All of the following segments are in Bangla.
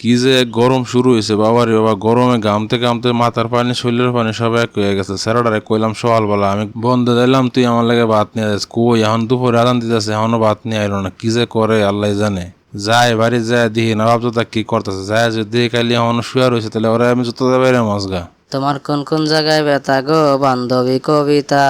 কি যে গরম শুরু হয়েছে বাবারে বাবা গরমে ঘামতে ঘামতে মাথার পানি শরীরের পানি সব এক হয়ে গেছে। স্যারাডারে কইলাম সকালবেলা আমি বন্ধ দিলাম তুই আমার লাগে ভাত নিয়ে যাস কই এখন দুপুরে আদান দিতেছে এখনও ভাত নিয়ে আইলো না। কি যে করে আল্লাহ জানে। যায় বাড়ি যায় দিহি না ভাবতো তা কি করতেছে। যায় যদি দেখি খালি এখনও শুয়ে রয়েছে তাহলে ওরা আমি জুতো বাইরে মজগা। তোমার কোন কোন জায়গায় ব্যথা গো বান্ধবী কবিতা?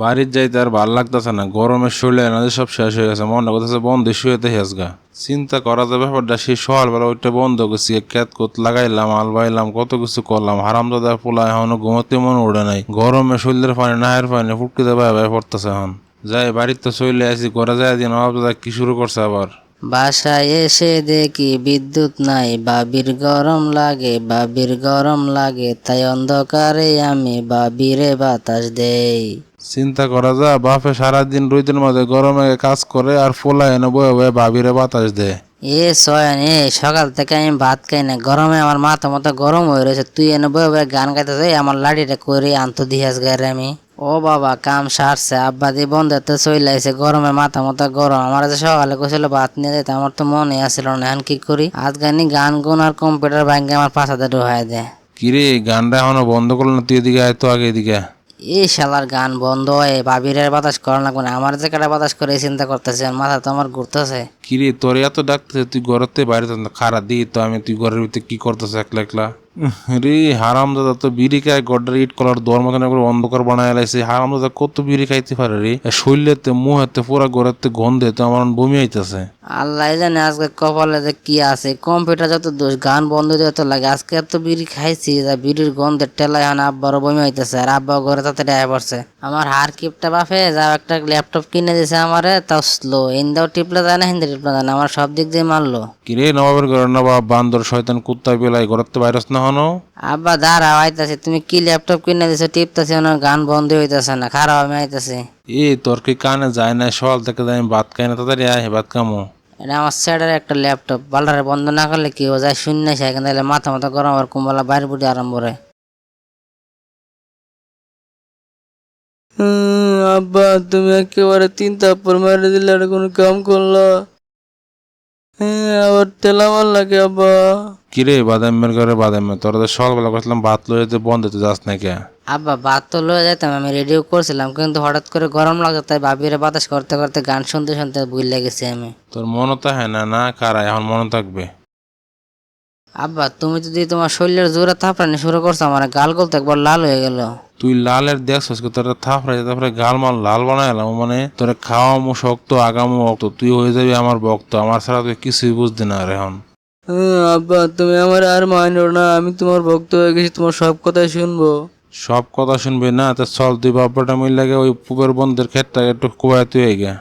বাড়ির যাইতে আর ভালো লাগতেছে না গরমের শরীরে এনার্জি সব শেষ হয়ে গেছে মনে করতেছে বন্ধ শুয়েতে হেসগা চিন্তা করা যায়, ব্যাপারটা সেই সকালবেলা ওইটা বন্ধ করছি ক্যাত কোত লাগাইলাম আল বাইলাম কত কিছু করলাম, হারাম দাদা পোলা এখনও ঘুমোতে মনে উঠে নাই। গরমে শরীরের পানি, নাহের পানি, ফুটকিতে ভাই ভাই পড়তেছে এখন। যাই, বাড়িতে চলে আসি, ঘরে যায় দিন অভাব দাদা কি শুরু করছে আবার? বাসায় এসে দেখি বিদ্যুৎ নাই, বাবির গরম লাগে, বাবির গরম লাগে, তাই অন্ধকারে আমি বাবিরে বাতাস দেই। চিন্তা করা যায় বাপে সারাদিন রোদের মধ্যে গরমে কাজ করে আর ফোলা এনে বয়ে বয়ে ভাবিরে বাতাস দেয় এ সয়ন এ সকাল থেকে আমি ভাত খাই না গরমে আমার মাথা মতো গরম হয়ে রয়েছে তুই এনে বয়ে বয়ে গান গাইতেছে আমার লাড়িটা করে আনতো দিয়াস গায়ে আমি। ও বাবা কাম সারছে আব্বা দিয়ে বন্ধুতে চলে আইছে গরমে মাথা মতো গরম। আমার যে সকালে কইছিল ভাত নিয়ে যেতে আমার তো মনে আসছিল না এখন কি করি? আজ গানি গান গুন আর কম্পিউটার ভাঙ্গে আমার পাশাতে ঢুকাই দেয় কিরে গানটা এখনও বন্ধ করল না তুই এদিকে আয় তো আগে এদিকে এই শালার গান বন্ধ হয় বাবির বাতাস করা লাগবে না। আমার যে কাটা বাতাস করে চিন্তা করতেছে মাথা তো আমার ঘুরতেছে। কিরে, তোর এত ডাকতেছে, তুই ঘরেতে বাইরে খারাপ দিই তো আমি, তুই ঘরের ভিতরে কি করতেছে, একলা একলা? রে হারাম দাদা তো বিড়ি খায় গড্ডার ইট কলার দোয়ার মতন একবার অন্ধকার বানায় লাইছে। হারাম দাদা কত বিড়ি খাইতে পারে রে? শরীরেতে মুহেতে পুরা ঘরেতে গন্ধে তো আমার বমি আইতেছে। আল্লাহ জানে আজকে কপালে যে কি আছে কম্পিউটার যত দোষ গান বন্ধ দিয়ে তো লাগে। আজকে এত বিড়ি খাইছি যা বিড়ির গন্ধের টেলায় এখন আব্বারও বমি হইতেছে আর আব্বা ঘরে তাতে আয় পড়ছে। আমার হার কিপটা বাপে যা একটা ল্যাপটপ কিনে দিছে আমারে তাও স্লো হিন্দাও টিপলে যায় না হিন্দি টিপলে যায় না আমার সব দিক দিয়ে মারলো। কিরে নবাবের ঘরে নবাব বান্দর শয়তান কুত্তা বেলাই তো বাইরস না হনো? আব্বা দাঁড়া আইতাছে। তুমি কি ল্যাপটপ কিনে দিছো? টিপতেছে ওনার গান বন্ধ হইতেছে না। খারাপ আমি আইতাছি। এ তোর কি কানে যায় না? সকাল থেকে আমি ভাত খাই না তাড়াতাড়ি আয় ভাত খামো। এটা আমার স্যারের একটা ল্যাপটপ বাল্ডারে বন্ধ না করলে কি ও যায় শূন্য সে এখান থেকে মাথা মাথা গরম আর কুম্বলা বাইরে বুড়ি আরম্ভ করে। আব্বা তুমি একেবারে তিন তাপ্পর মেরে দিলে আর কোনো কাম করল। আবার তেলা মার লাগে আব্বা। কিরে বাদামের ঘরে বাদামে? তোরা তো সকালবেলা করছিলাম ভাত লয়ে যেতে বন্ধ হতে যাস না কে? আব্বা বাদ তো লয়ে যেতাম আমি রেডিও করছিলাম কিন্তু হঠাৎ করে গরম লাগতো তাই বাবিরে বাতাস করতে করতে গান শুনতে শুনতে ভুল গেছি আমি। তোর মনে তো হ্যাঁ না না কারা এখন মনে থাকবে। আব্বা তুমি যদি তোমার শরীরের জোরে থাপড়ানি শুরু করছ আমার গাল গলতে একবার লাল হয়ে গেল। তুই লালের দেখছিস তোর থাপড়াই তারপরে গাল মাল লাল বানাই এলাম। মানে তোর খাওয়ামো শক্ত আগামো ভক্ত তুই হয়ে যাবি আমার ভক্ত। আমার ছাড়া তুই কিছুই বুঝতে না আর এখন। আব্বা তুমি আমার আর মাইনো না আমি তোমার ভক্ত হয়ে গেছি তোমার সব কথাই শুনব। সব কথা শুনবি না তো চল তুই বাপ্পাটা মিল লাগে ওই পুবের বন্ধের ক্ষেতটা একটু কুবায় তুই গে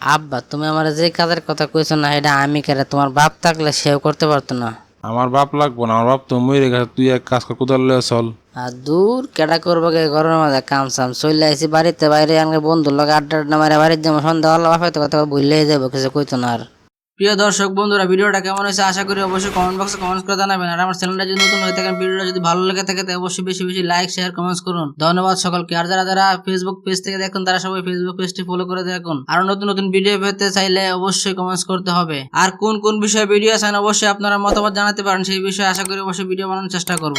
আব্বা তুমি আমার যে কাজের কথা কইছো না এটা আমি কেন তোমার বাপ থাকলে সেও করতে পারতো না। আমার বাপ লাগবো না, আমার বাপ তো মরে গেছে, তুই এক কাজ কর কোদাল লয়ে চল। আর দূর কেডা করব গে, ঘরের মধ্যে কাম সাম, চলে আইসি বাড়িতে, বাইরে আনকে বন্ধু লগে আড্ডা আড্ডা মারে, বাড়ির যেমন সন্ধ্যা হলো, বাপে তো কথা ভুললেই যাব, কিছু কইতো না আর। প্রিয় দর্শক বন্ধুরা, ভিডিওটা কেমন হয়েছে আশা করি অবশ্যই কমেন্ট বক্সে কমেন্ট করে জানাবেন। আর আমার চ্যানেলটা যদি নতুন হয়ে থাকেন, ভিডিওটা যদি ভালো লেগে থাকে, তাহলে অবশ্যই বেশি বেশি লাইক শেয়ার কমেন্টস করুন। ধন্যবাদ সকলকে। আর যারা যারা ফেসবুক পেজ থেকে দেখুন, তারা সবাই ফেসবুক পেজটি ফলো করে দেখুন আর নতুন নতুন ভিডিও পেতে চাইলে অবশ্যই কমেন্টস করতে হবে। আর কোন কোন বিষয়ে ভিডিও চান অবশ্যই আপনারা মতামত জানাতে পারেন। সেই বিষয়ে আশা করি অবশ্যই ভিডিও বানানোর চেষ্টা করব।